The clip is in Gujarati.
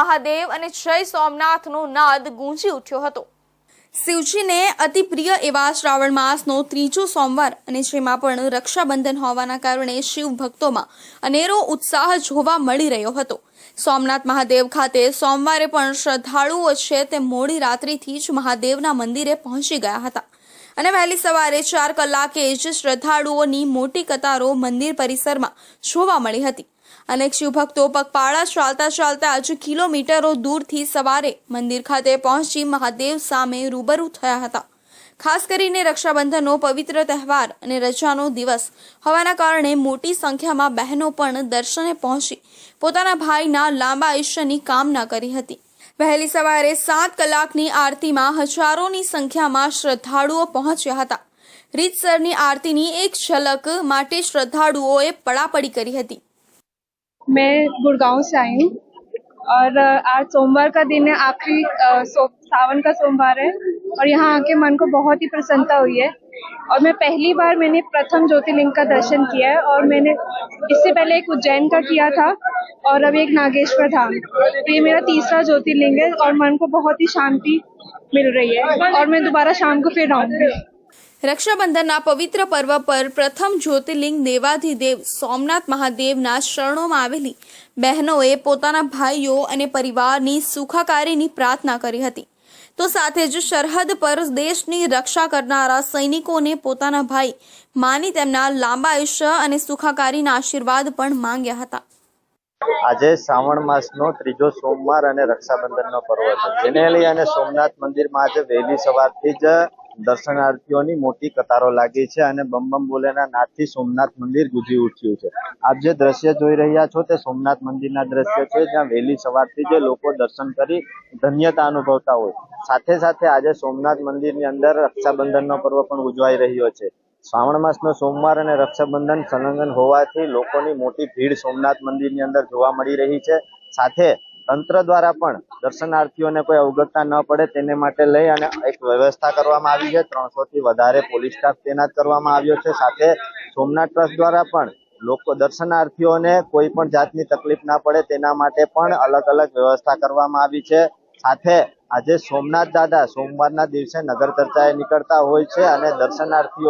મહાદેવ અને જય સોમનાથનો નાદ ગૂંજી ઉઠ્યો હતો. શિવજીને અતિ પ્રિય એવા શ્રાવણ માસનો ત્રીજો સોમવાર અને જેમાં પણ રક્ષાબંધન હોવાના કારણે શિવ ભક્તોમાં અનેરો ઉત્સાહ જોવા મળી રહ્યો હતો. સોમનાથ મહાદેવ ખાતે સોમવારે પણ શ્રદ્ધાળુઓ છે તે મોડી રાત્રિથી જ મહાદેવના મંદિરે પહોંચી ગયા હતા. અને વહેલી સવારે ચાર કલાકે જ શ્રદ્ધાળુઓની મોટી કતારો મંદિર પરિસરમાં જોવા મળી હતી. અનેક શિવભક્તો પગપાળા ચાલતા ચાલતા જ કિલોમીટરો દૂરથી સવારે મંદિર ખાતે પહોંચી મહાદેવ સામે રૂબરૂ થયા હતા. ખાસ કરીને રક્ષાબંધનનો પવિત્ર તહેવાર અને રજાનો દિવસ હોવાના કારણે મોટી સંખ્યામાં બહેનો પણ દર્શને પહોંચી પોતાના ભાઈના લાંબા આયુષ્યની કામના કરી હતી. વહેલી સવારે સાત કલાકની આરતીમાં હજારોની સંખ્યામાં શ્રદ્ધાળુઓ પહોંચ્યા હતા રીતસરની આરતીની એક ઝલક માટે શ્રદ્ધાળુઓએ પડાપડી કરી હતી मैं गुड़गांव से आई हूँ और अ, आज सोमवार का दिन है आखिरी अ, सो, सावन का सोमवार है और यहाँ आके मन को बहुत ही प्रसन्नता हुई है और मैं पहली बार मैंने प्रथम ज्योतिर्लिंग का दर्शन किया है और मैंने इससे पहले एक उज्जैन का किया था और अभी एक नागेश्वर धाम तो ये मेरा तीसरा ज्योतिर्लिंग है और मन को बहुत ही शांति मिल रही है और मैं दोबारा शाम को फिर आऊंगी રક્ષાબંધનના પવિત્ર પર્વ પર પ્રથમ જ્યોતિર્લિંગ દેવાધિદેવ સોમનાથ મહાદેવના શરણોમાં આવેલી બહેનોએ પોતાના ભાઈઓ અને પરિવારની સુખાકારીની પ્રાર્થના કરી હતી તો સાથે જ સરહદ પર દેશની રક્ષા કરનારા સૈનિકોને પોતાના ભાઈ માની તેમના લાંબા આયુષ્ય અને સુખાકારીના આશીર્વાદ પણ માંગ્યા હતા. આજે શ્રાવણ માસનો ત્રીજો સોમવાર અને રક્ષાબંધનનો પર્વ છે. જેને લઈ અને સોમનાથ મંદિરમાં આજે વહેલી સવારથી જ દર્શનાર્થીઓની મોટી કતારો લાગી છે અને બમ બમ બોલેના નાદથી સોમનાથ મંદિર ગુંજી ઉઠ્યું છે. આપ જે દ્રશ્ય જોઈ રહ્યા છો તે સોમનાથ મંદિરના દ્રશ્ય છે, જ્યાં વહેલી સવારથી જ લોકો દર્શન કરી ધન્યતા અનુભવતા હોય. સાથે સાથે આજે સોમનાથ મંદિરની અંદર રક્ષાબંધનનો પર્વ પણ ઉજવાઈ રહ્યો છે. શ્રાવણ માસનો સોમવાર અને રક્ષાબંધન સંલગ્ન હોવાથી લોકોની મોટી ભીડ સોમનાથ મંદિરની અંદર જોવા મળી રહી છે. સાથે તંત્ર દ્વારા પણ દર્શનાર્થીઓને કોઈ અવગતતા ન પડે તેને માટે લઈ અને એક વ્યવસ્થા કરવામાં આવી છે. ત્રણસો થી વધારે પોલીસ સ્ટાફ તૈનાત કરવામાં આવ્યો છે. સાથે સોમનાથ ટ્રસ્ટ દ્વારા પણ લોકો દર્શનાર્થીઓને કોઈ પણ જાતની તકલીફ ના પડે તેના માટે પણ અલગ અલગ વ્યવસ્થા કરવામાં આવી છે. સાથે આજે સોમનાથ દાદા સોમવારના દિવસે નગર ચર્ચાએ નીકળતા હોય છે અને દર્શનાર્થીઓ